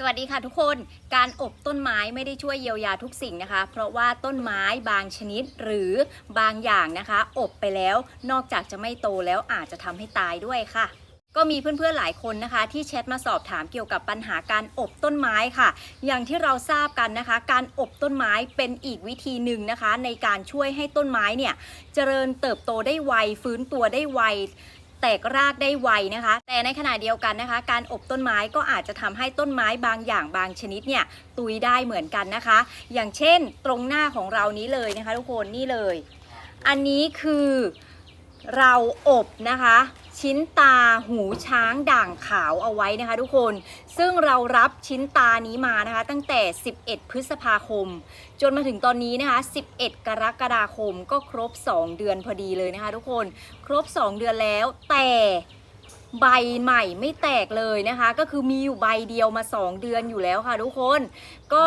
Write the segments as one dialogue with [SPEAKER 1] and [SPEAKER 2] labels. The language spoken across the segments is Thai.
[SPEAKER 1] สวัสดีค่ะทุกคนการอบต้นไม้ไม่ได้ช่วยเยียวยาทุกสิ่งนะคะ เพราะว่าต้นไม้บางชนิดหรือบางอย่างนะคะ อบไปแล้วนอกจากจะไม่โตแล้วอาจจะทำให้ตายด้วยค่ะ ก็มีเพื่อนๆหลายคนนะคะ ที่แชทมาสอบถามเกี่ยวกับปัญหาการอบต้นไม้ค่ะ อย่างที่เราทราบกันนะคะ การอบต้นไม้เป็นอีกวิธีหนึ่งนะคะ ในการช่วยให้ต้นไม้เนี่ยเจริญเติบโตได้ไวฟื้นตัวได้ไว แตกรากได้ไวนะคะ แต่ในขณะเดียวกันนะคะ การอบต้นไม้ก็อาจจะทำให้ต้นไม้บางอย่างบางชนิดเนี่ยตุยได้เหมือนกันนะคะ อย่างเช่นตรงหน้าของเรานี้เลยนะคะ ทุกคนนี่เลย อันนี้คือเราอบนะคะ ชิ้นตาหูช้างด่างขาวเอาไว้นะคะทุกคน ซึ่งเรารับชิ้นตานี้มานะคะ ตั้งแต่ 11 พฤษภาคม จนมาถึงตอนนี้นะคะ 11 กรกฎาคมก็ครบ 2 เดือนพอดีเลยนะคะ ทุกคน ครบ 2 เดือนแล้วแต่ใบใหม่ไม่แตกเลยนะคะ ก็คือมีอยู่ใบเดียวมา 2 เดือนอยู่แล้วค่ะทุกคน ก็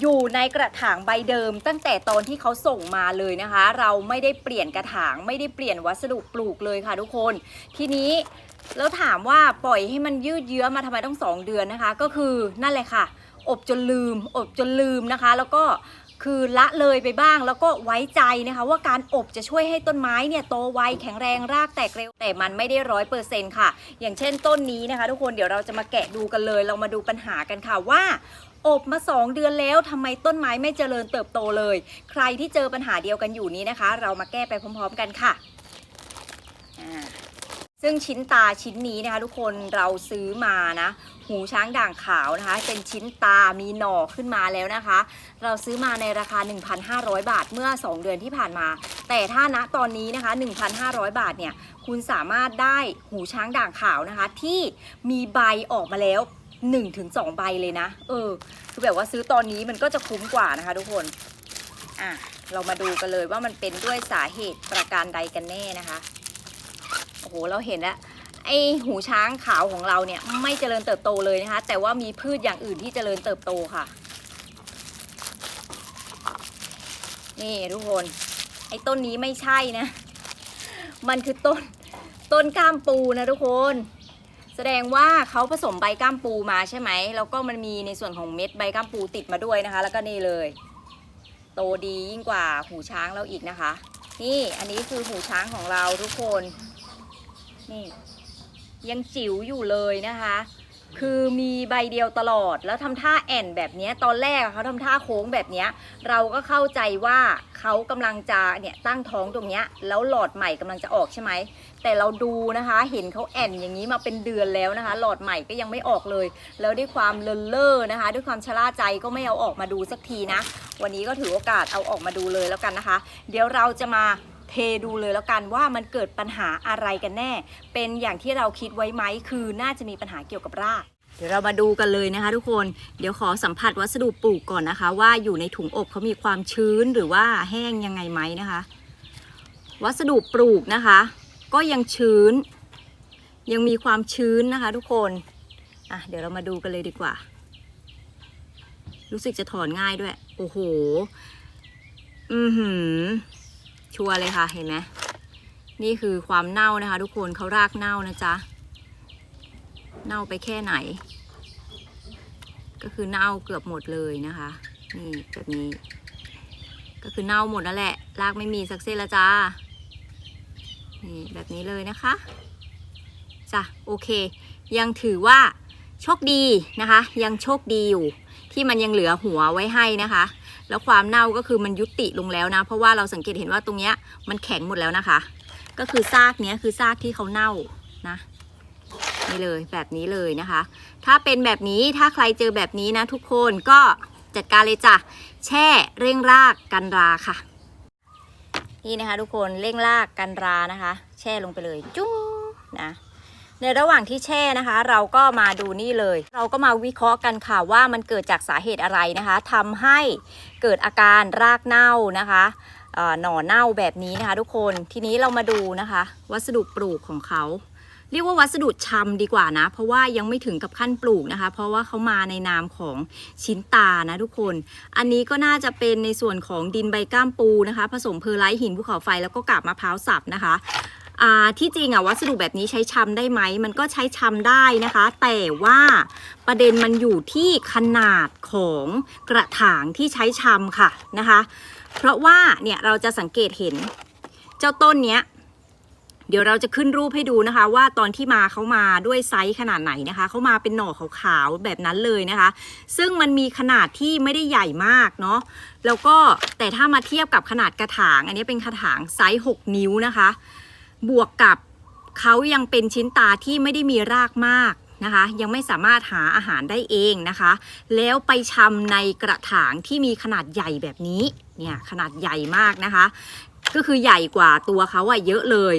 [SPEAKER 1] อยู่ในกระถางใบเดิม ตั้งแต่ตอนที่เขาส่งมาเลยนะคะ เราไม่ได้เปลี่ยนกระถางไม่ได้เปลี่ยนวัสดุปลูกเลยค่ะทุกคน ทีนี้แล้วถามว่าปล่อยให้มันยืดเยื้อมาทำไมต้อง 2 เดือนนะคะ ก็คือนั่นแหละค่ะ อบจนลืม อบจนลืมนะคะ แล้วก็คือละเลยไปบ้างแล้วก็ไว้ใจนะคะ ว่าการอบจะช่วยให้ต้นไม้เนี่ยโตไวแข็งแรงรากแตกเร็ว แต่มันไม่ได้ร้อยเปอร์เซ็นต์ค่ะ อย่างเช่นต้นนี้นะคะ ทุกคนเดี๋ยวเราจะมาแกะดูกันเลย เรามาดูปัญหากันค่ะว่า อบมา 2 เดือนแล้วทำไมต้นไม้ไม่เจริญเติบโตเลย ใครที่เจอปัญหาเดียวกันอยู่นี้นะคะ เรามาแก้ไปพร้อมๆกันค่ะซึ่งชิ้นตาชิ้นนี้นะคะ ทุกคนเราซื้อมานะ หูช้างด่างขาวนะคะ เป็นชิ้นตามีหน่อขึ้นมาแล้วนะคะ เราซื้อมาในราคา 1,500 บาทเมื่อ 2 เดือนที่ผ่านมา แต่ถ้าณตอนนี้นะคะ 1,500 บาทเนี่ยคุณสามารถได้หูช้างด่างขาวนะคะ ที่มีใบออกมาแล้ว 1-2ใบเลยนะ เออ คือแบบว่าซื้อตอนนี้มันก็จะคุ้มกว่านะคะ ทุกคน อะ เรามาดูกันเลยว่ามันเป็นด้วยสาเหตุประการใดกันแน่นะคะ โอ้โห เราเห็นแล้วไอหูช้างขาวของเราเนี่ยไม่เจริญเติบโตเลยนะคะ แต่ว่ามีพืชอย่างอื่นที่เจริญเติบโตค่ะ นี่ทุกคน ไอต้นนี้ไม่ใช่นะ มันคือต้นต้นก้ามปูนะทุกคน แสดงว่าเขาผสมใบก้ามปูมาใช่ไหม แล้วก็มันมีในส่วนของเม็ดใบก้ามปูติดมาด้วยนะคะ แล้วก็นี่เลย โตดียิ่งกว่าหูช้างเราอีกนะคะ นี่อันนี้คือหูช้างของเราทุกคน นี่ ยังจิ๋วอยู่เลยนะคะ คือมีใบเดียวตลอด แล้วทำท่าแอนแบบนี้ตอนแรกเขาทำท่าโค้งแบบนี้เราก็เข้าใจว่าเขากำลังจะเนี่ยตั้งท้องตรงเนี้ยแล้วหลอดใหม่กำลังจะออกใช่ไหมแต่เราดูนะคะ เห็นเขาแอนอย่างนี้มาเป็นเดือนแล้วนะคะ หลอดใหม่ก็ยังไม่ออกเลย แล้วด้วยความเลนเล่อนะคะ ด้วยความชะล่าใจก็ไม่เอาออกมาดูสักทีนะ วันนี้ก็ถือโอกาสเอาออกมาดูเลยแล้วกันนะคะ เดี๋ยวเราจะมา เทดูเลยแล้วกันว่ามันเกิดปัญหาอะไรกันแน่ เป็นอย่างที่เราคิดไว้ไหมคือน่าจะมีปัญหาเกี่ยวกับรากเดี๋ยวเรามาดูกันเลยนะคะ ทุกคน เดี๋ยวขอสัมผัสวัสดุปลูกก่อนนะคะ ว่าอยู่ในถุงอบเขามีความชื้นหรือว่าแห้งยังไงไหมนะคะ วัสดุปลูกนะคะ ก็ยังชื้น ยังมีความชื้นนะคะ ทุกคนอะเดี๋ยวเรามาดูกันเลยดีกว่า รู้สึกจะถอนง่ายด้วย โอ้โห อือหือ ชัวร์เลยค่ะเห็นไหมนี่คือความเน่านะคะ ทุกคนเขารากเน่านะจ๊ะเน่าไปแค่ไหน ก็คือเน่าเกือบหมดเลยนะคะ นี่แบบนี้ ก็คือเน่าหมดนั่นแหละ รากไม่มีสักเส้นละจ้านี่แบบนี้เลยนะคะจ้ะโอเค ยังถือว่าโชคดีนะคะ ยังโชคดีอยู่ ที่มันยังเหลือหัวไว้ให้นะคะ แล้วความเน่าก็คือมันยุติลงแล้วนะ เพราะว่าเราสังเกตเห็นว่าตรงเนี้ยมันแข็งหมดแล้วนะคะ ก็คือซากเนี้ยคือซากที่เขาเน่านะนี่เลยแบบนี้เลยนะคะ ถ้าเป็นแบบนี้ถ้าใครเจอแบบนี้นะ ทุกคนก็จัดการเลยจ้ะแช่เร่งรากกันราค่ะ นี่นะคะ ทุกคนเร่งรากกันรานะคะ แช่ลงไปเลยจุ้งนะ ในระหว่างที่แช่นะคะ เราก็มาดูนี่เลย เราก็มาวิเคราะห์กันค่ะว่ามันเกิดจากสาเหตุอะไรนะคะทำให้เกิดอาการรากเน่านะคะหน่อเน่าแบบนี้นะคะ ทุกคนทีนี้เรามาดูนะคะ วัสดุปลูกของเขาเรียกว่าวัสดุชำดีกว่านะ เพราะว่ายังไม่ถึงกับขั้นปลูกนะคะ เพราะว่าเขามาในนามของชิ้นตานะทุกคน อันนี้ก็น่าจะเป็นในส่วนของดินใบก้ามปูนะคะ ผสมเพอร์ไลท์หินภูเขาไฟแล้วก็กาบมะพร้าวสับนะคะ ที่จริงอะวัสดุแบบนี้ใช้ชำได้ไหม มันก็ใช้ชำได้นะคะ แต่ว่าประเด็นมันอยู่ที่ขนาดของกระถางที่ใช้ชำค่ะนะคะ เพราะว่าเนี่ยเราจะสังเกตเห็นเจ้าต้นเนี้ยเดี๋ยวเราจะขึ้นรูปให้ดูนะคะ ว่าตอนที่มาเขามาด้วยไซส์ขนาดไหนนะคะเขามาเป็นหน่อขาวๆแบบนั้นเลยนะคะ ซึ่งมันมีขนาดที่ไม่ได้ใหญ่มากเนาะแล้วก็แต่ถ้ามาเทียบกับขนาดกระถาง อันนี้เป็นกระถางไซส์ 6 นิ้วนะคะ บวกกับเขายังเป็นชิ้นตาที่ไม่ได้มีรากมากนะคะ ยังไม่สามารถหาอาหารได้เองนะคะ แล้วไปชำในกระถางที่มีขนาดใหญ่แบบนี้เนี่ยขนาดใหญ่มากนะคะ ก็คือใหญ่กว่าตัวเขาอะเยอะเลย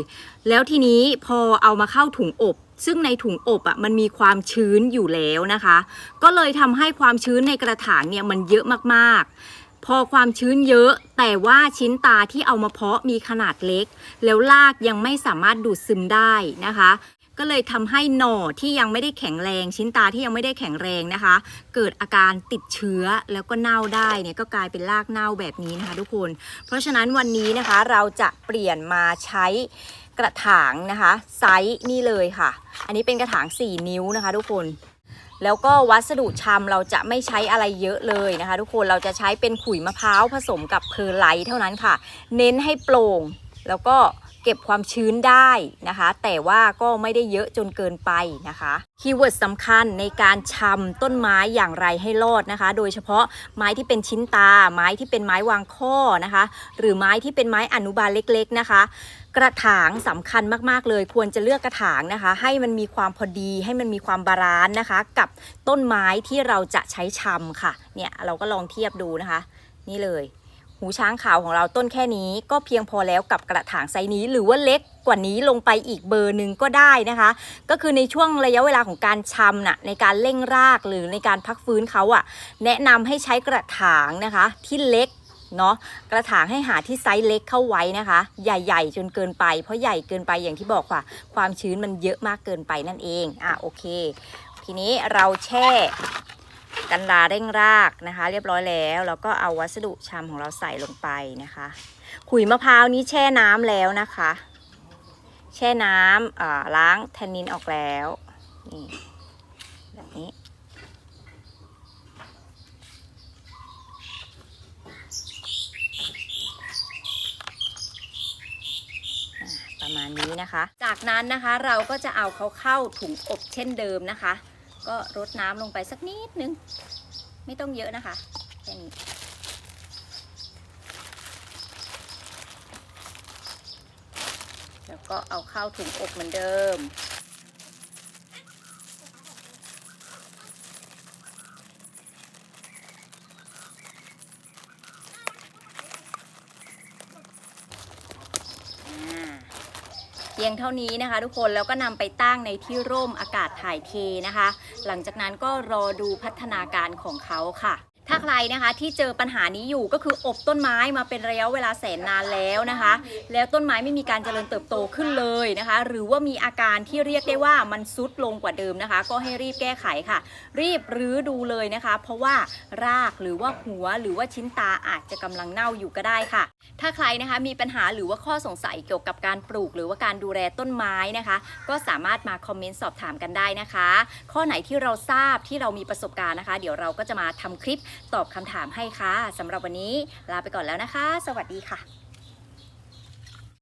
[SPEAKER 1] แล้วทีนี้พอเอามาเข้าถุงอบซึ่งในถุงอบอะมันมีความชื้นอยู่แล้วนะคะ ก็เลยทำให้ความชื้นในกระถางเนี่ยมันเยอะมากๆ พอความชื้นเยอะ แต่ว่าชิ้นตาที่เอามาเพาะมีขนาดเล็ก แล้วรากยังไม่สามารถดูดซึมได้นะคะ ก็เลยทำให้หน่อที่ยังไม่ได้แข็งแรง ชิ้นตาที่ยังไม่ได้แข็งแรงนะคะ เกิดอาการติดเชื้อแล้วก็เน่าได้เนี่ยก็กลายเป็นรากเน่าแบบนี้นะคะทุกคน เพราะฉะนั้นวันนี้นะคะเราจะเปลี่ยนมาใช้กระถางนะคะไซส์นี่เลยค่ะ อันนี้เป็นกระถาง 4 นิ้วนะคะ ทุกคน แล้วก็วัสดุชำเราจะไม่ใช้อะไรเยอะเลยนะคะ ทุกคนเราจะใช้เป็นขุยมะพร้าวผสมกับเพอร์ไลท์เท่านั้นค่ะ เน้นให้โปร่งแล้วก็ เก็บความชื้นได้นะคะ แต่ว่าก็ไม่ได้เยอะจนเกินไปนะคะคีย์เวิร์ดสำคัญในการชำต้นไม้อย่างไรให้รอดนะคะ โดยเฉพาะไม้ที่เป็นชิ้นตา ไม้ที่เป็นไม้วางข้อนะคะ หรือไม้ที่เป็นไม้อนุบาลเล็กๆนะคะกระถางสำคัญมากๆเลย ควรจะเลือกกระถางนะคะ ให้มันมีความพอดี ให้มันมีความบาลานซ์นะคะ กับต้นไม้ที่เราจะใช้ชำค่ะ เนี่ยเราก็ลองเทียบดูนะคะ นี่เลย หูช้างขาวของเราต้นแค่นี้ก็เพียงพอแล้วกับกระถางไซนี้ หรือว่าเล็กกว่านี้ลงไปอีกเบอร์หนึ่งก็ได้นะคะ ก็คือในช่วงระยะเวลาของการชำน่ะในการเร่งรากหรือในการพักฟื้นเขาอะ่ะ แนะนำให้ใช้กระถางนะคะ ที่เล็กเนาะกระถางให้หาที่ไซส์เล็กเข้าไว้นะคะ ใหญ่ๆ จนเกินไป เพราะใหญ่เกินไปอย่างที่บอกค่ะ ความชื้นมันเยอะมากเกินไปนั่นเองอะโอเค ทีนี้เราแช่ กันลาเร่งรากนะคะ เรียบร้อยแล้วแล้วก็เอาวัสดุชำของเราใส่ลงไปนะคะ ขุยมะพร้าวนี้แช่น้ำแล้วนะคะ แช่น้ำอ่าล้างแทนนินออกแล้วนี่แบบนี้ประมาณนี้นะคะ จากนั้นนะคะเราก็จะเอาเขาเข้าถุงอบเช่นเดิมนะคะ ก็รดน้ำลงไปสักนิดนึง ไม่ต้องเยอะนะคะแค่นี้แล้วก็เอาเข้าถุงอบเหมือนเดิม พียงเท่านี้นะคะ ทุกคนแล้วก็นำไปตั้งในที่ร่มอากาศถ่ายเทนะคะ หลังจากนั้นก็รอดูพัฒนาการของเขาค่ะ ใครนะคะที่เจอปัญหานี้อยู่ก็คืออบต้นไม้มาเป็นระยะเวลาแสนนานแล้วนะคะ แล้วต้นไม้ไม่มีการเจริญเติบโตขึ้นเลยนะคะ หรือว่ามีอาการที่เรียกได้ว่ามันซุดลงกว่าเดิมนะคะ ก็ให้รีบแก้ไขค่ะ รีบรื้อดูเลยนะคะ เพราะว่ารากหรือว่าหัวหรือว่าชิ้นตาอาจจะกำลังเน่าอยู่ก็ได้ค่ะ ถ้าใครนะคะมีปัญหาหรือว่าข้อสงสัยเกี่ยวกับการปลูก หรือว่าการดูแลต้นไม้นะคะ ก็สามารถมาคอมเมนต์สอบถามกันได้นะคะ ข้อไหนที่เราทราบที่เรามีประสบการณ์นะคะ เดี๋ยวเราก็จะมาทำคลิปตอบคำถามให้ค่ะสำหรับวันนี้ลาไปก่อนแล้วนะคะ สวัสดีค่ะ